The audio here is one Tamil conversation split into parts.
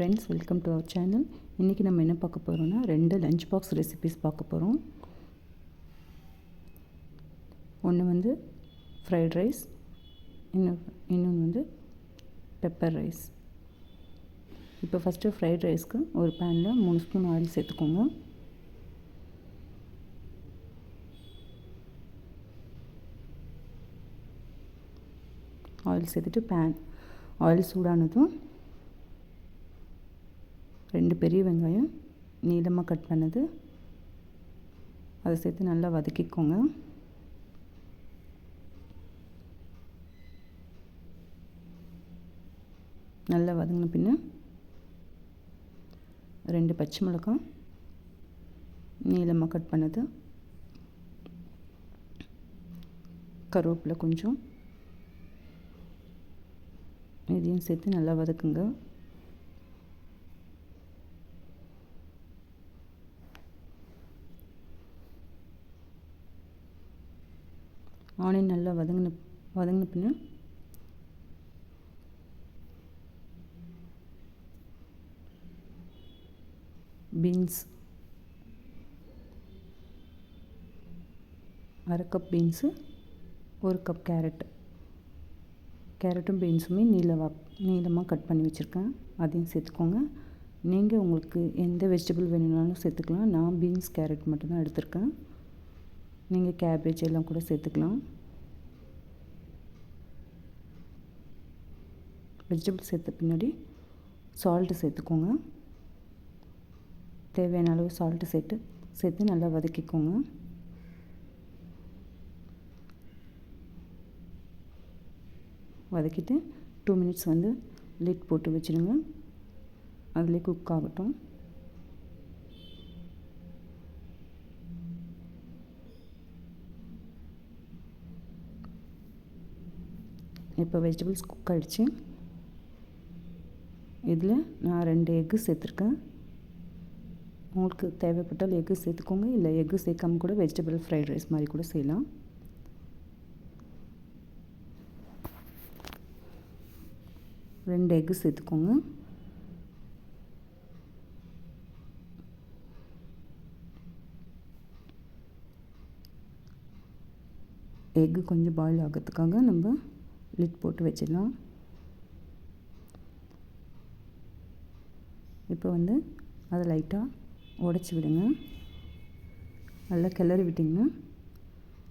Friends welcome to our channel இன்றைக்கி நம்ம என்ன பார்க்க போகிறோம்னா ரெண்டு லஞ்ச் பாக்ஸ் ரெசிபிஸ் பார்க்க போகிறோம் ஒன்று வந்து ஃப்ரைட் ரைஸ் இன்னும் இன்னொன்று வந்து பெப்பர் ரைஸ் இப்போ ஃபஸ்ட்டு ஃப்ரைட் ரைஸ்க்கு ஒரு பேனில் மூணு ஸ்பூன் ஆயில் சேர்த்துக்கோங்க. ஆயில் சேர்த்துட்டு பேன் ஆயில் சூடானதும் ரெண்டு பெரிய வெங்காயம் நீளமாக கட் பண்ணது. அதை சேர்த்து நல்லா வதக்கிக்கோங்க. நல்லா வதங்கின பின்ன ரெண்டு பச்சை மிளகாய் நீளமாக கட் பண்ணது. கருவேப்பிலை கொஞ்சம். இதையும் சேர்த்து நல்லா வதக்குங்க. ஆனியன் நல்லா வதங்கின வதங்கின பின்ன பீன்ஸ் அரை கப் பீன்ஸு ஒரு கப் கேரட் கேரட்டும் பீன்ஸுமே நீளவா நீளமாக கட் பண்ணி வச்சுருக்கேன். அதையும் சேர்த்துக்கோங்க. நீங்கள் உங்களுக்கு எந்த வெஜிடபிள் வேணும்னாலும் சேர்த்துக்கலாம். நான் பீன்ஸ் கேரட் மட்டும்தான் எடுத்திருக்கேன். நீங்கள் கேபேஜ் எல்லாம் கூட சேர்த்துக்கலாம். வெஜிடபிள் சேர்த்த பின்னாடி சால்ட்டு சேர்த்துக்கோங்க. தேவையான அளவு சால்ட்டு சேர்த்து சேர்த்து நல்லா வதக்கிக்கோங்க. வதக்கிட்டு டூ மினிட்ஸ் வந்து லிட் போட்டு வச்சுருங்க. அதிலே குக் ஆகட்டும். இப்போ வெஜிடபிள்ஸ் குக் ஆகிடுச்சு இதில் நான் ரெண்டு எக்கு சேர்த்துருக்கேன். உங்களுக்கு தேவைப்பட்டால் எக்கு சேர்த்துக்கோங்க. இல்லை எக்கு சேர்க்காம கூட வெஜிடபிள் ஃப்ரைட் ரைஸ் மாதிரி கூட செய்யலாம். ரெண்டு எக்கு சேர்த்துக்கோங்க. எக்கு கொஞ்சம் பாயில் ஆகிறதுக்காக நம்ம லிட் போட்டு வச்சிடலாம். இப்போ வந்து அதை லைட்டாக உடச்சி விடுங்க. நல்லா கிளறி விட்டிங்கன்னா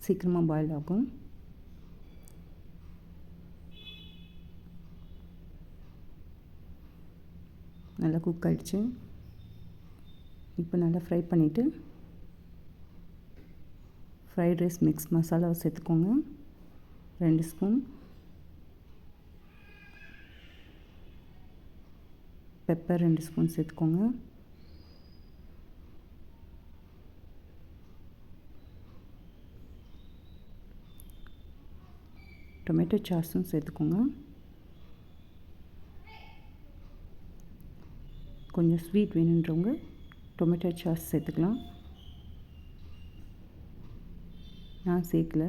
சீக்கிரமாக பாயில் ஆகும். நல்லா குக் ஆகிடுச்சு இப்போ நல்லா ஃப்ரை பண்ணிவிட்டு ஃப்ரைட் ரைஸ் மிக்ஸ் மசாலாவை சேர்த்துக்கோங்க. ரெண்டு ஸ்பூன் பெப்பர் ரெண்டு ஸ்பூன் சேர்த்துக்கோங்க. டொமேட்டோ சாஸும் சேர்த்துக்கோங்க. கொஞ்சம் ஸ்வீட் வேணுன்றவங்க டொமேட்டோ சாஸ் சேர்த்துக்கலாம். நான் சேர்க்கல.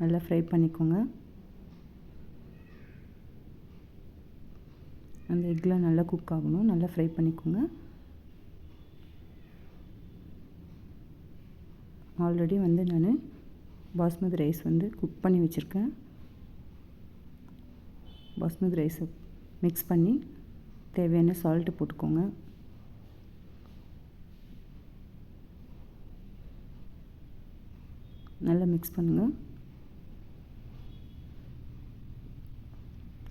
நல்லா ஃப்ரை பண்ணிக்கோங்க. அந்த எக்லாம் நல்லா குக் ஆகணும். நல்லா ஃப்ரை பண்ணிக்கோங்க. ஆல்ரெடி வந்து நான் பாஸ்மதி ரைஸ் வந்து குக் பண்ணி வச்சுருக்கேன். பாஸ்மதி ரைஸை மிக்ஸ் பண்ணி தேவையான சால்ட்டு போட்டுக்கோங்க. நல்லா மிக்ஸ் பண்ணுங்கள்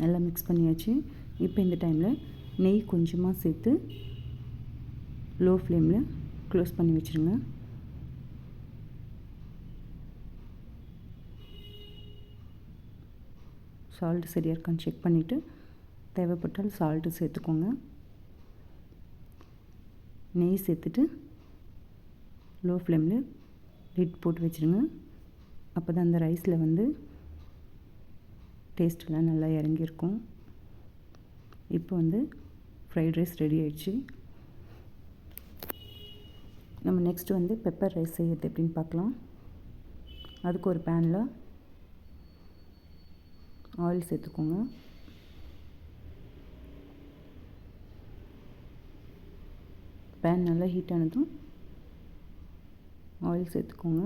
நல்லா மிக்ஸ் பண்ணியாச்சு. இப்போ இந்த டைமில் நெய் கொஞ்சமாக சேர்த்து லோ ஃப்ளேமில் க்ளோஸ் பண்ணி வச்சுருங்க. சால்ட்டு சரியாக இருக்கான்னு செக் பண்ணிவிட்டு தேவைப்பட்டால் சால்ட்டு சேர்த்துக்கோங்க. நெய் சேர்த்துட்டு லோ ஃப்ளேமில் லிட் போட்டு வச்சுருங்க. அப்போ தான் அந்த ரைஸில் வந்து டேஸ்ட்டெல்லாம் நல்லா இறங்கியிருக்கும். இப்போ வந்து ஃப்ரைட் ரைஸ் ரெடி ஆயிடுச்சு. நம்ம நெக்ஸ்ட்டு வந்து பெப்பர் ரைஸ் செய்யறது எப்படின்னு பார்க்கலாம். அதுக்கு ஒரு பேனில் ஆயில் சேர்த்துக்கோங்க. பேன் நல்லா ஹீட் ஆனதும் ஆயில் சேர்த்துக்கோங்க.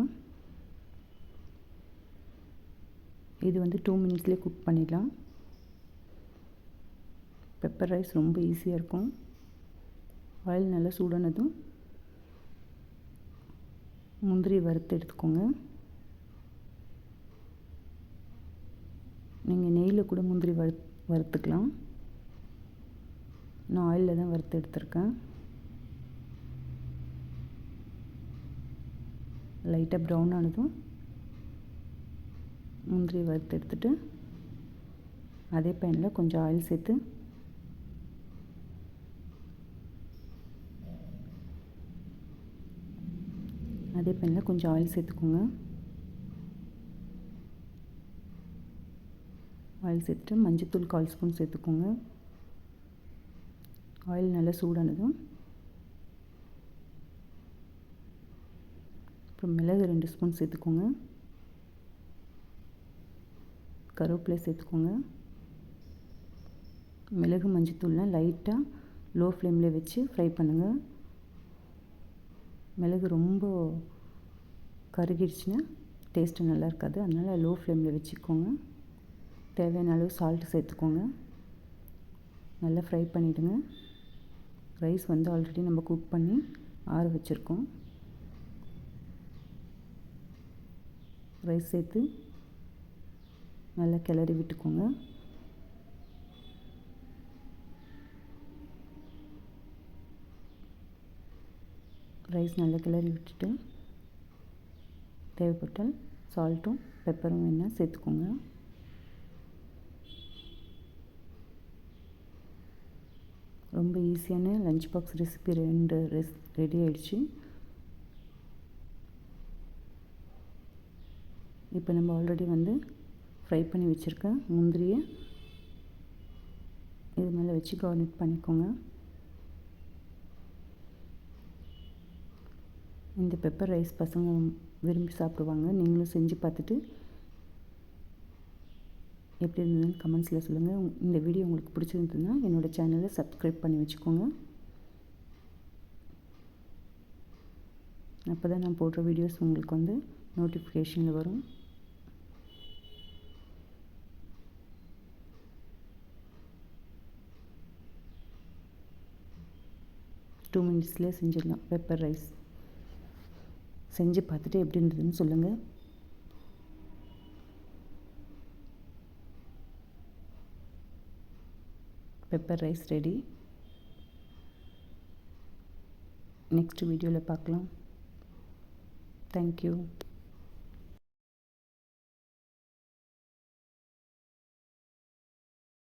இது வந்து டூ மினிட்ஸ்லேயே குக் பண்ணிடலாம். பெப்பர் ரைஸ் ரொம்ப ஈஸியாக இருக்கும். ஆயில் நல்லா சூடானதும் முந்திரி வறுத்து எடுத்துக்கோங்க. நீங்கள் நெய்யில் கூட முந்திரி வறு வறுத்துக்கலாம். நான் ஆயிலில் தான் வறுத்து எடுத்திருக்கேன். லைட்டாக ப்ரௌன் ஆனதும் முந்திரி வறுத்து எடுத்துட்டு அதே பேனில் கொஞ்சம் ஆயில் சேர்த்து அதே பேனில் கொஞ்சம் ஆயில் சேர்த்துக்கோங்க. ஆயில் சேர்த்துட்டு மஞ்சத்தூள் கால் ஸ்பூன் சேர்த்துக்கோங்க. ஆயில் நல்லா சூடானதும் அப்புறம் மிளகு ரெண்டு ஸ்பூன் சேர்த்துக்கோங்க. கருவேப்பிலை சேர்த்துக்கோங்க. மிளகு மஞ்சத்தூள்லாம் லைட்டாக லோ ஃப்ளேமில் வச்சு ஃப்ரை பண்ணுங்கள் மிளகு ரொம்ப கருகிடுச்சுன்னா டேஸ்ட்டு நல்லா இருக்காது. அதனால் லோ ஃப்ளேமில் வச்சுக்கோங்க. தேவையான அளவு சால்ட்டு சேர்த்துக்கோங்க. நல்லா ஃப்ரை பண்ணிவிடுங்க ரைஸ் வந்து ஆல்ரெடி நம்ம குக் பண்ணி ஆற வச்சுருக்கோம். ரைஸ் சேர்த்து நல்லா கிளறி விட்டுக்கோங்க. ரைஸ் நல்லா கிளறி விட்டுட்டு தேவைப்பட்டால் சால்ட்டும் பெப்பரும் வேணால் சேர்த்துக்கோங்க. ரொம்ப ஈஸியான லஞ்ச் பாக்ஸ் ரெசிபி ரெண்டு ரெஸ் ரெடி ஆயிடுச்சு. இப்போ நம்ம ஆல்ரெடி வந்து ஃப்ரை பண்ணி வச்சுருக்க முந்திரியை இது மேலே வச்சு கார்னிட் பண்ணிக்கோங்க. இந்த பெப்பர் ரைஸ் பசங்க விரும்பி சாப்பிடுவாங்க. நீங்களும் செஞ்சு பார்த்துட்டு எப்படி இருந்ததுன்னு கமெண்ட்ஸில் சொல்லுங்கள் இந்த வீடியோ உங்களுக்கு பிடிச்சிருந்ததுன்னா என்னோடய சேனலை சப்ஸ்கிரைப் பண்ணி வச்சுக்கோங்க. அப்போ தான் நான் போடுற வீடியோஸ் உங்களுக்கு வந்து நோட்டிஃபிகேஷனில் வரும். டூ மினிட்ஸ்லேயே செஞ்சிடலாம் பெப்பர் ரைஸ் செஞ்சு பார்த்துட்டு எப்படி இருந்ததுன்னு சொல்லுங்கள் பெப்பர் ரைஸ் ரெடி நெக்ஸ்ட் வீடியோவில் பார்க்கலாம். தேங்க்யூ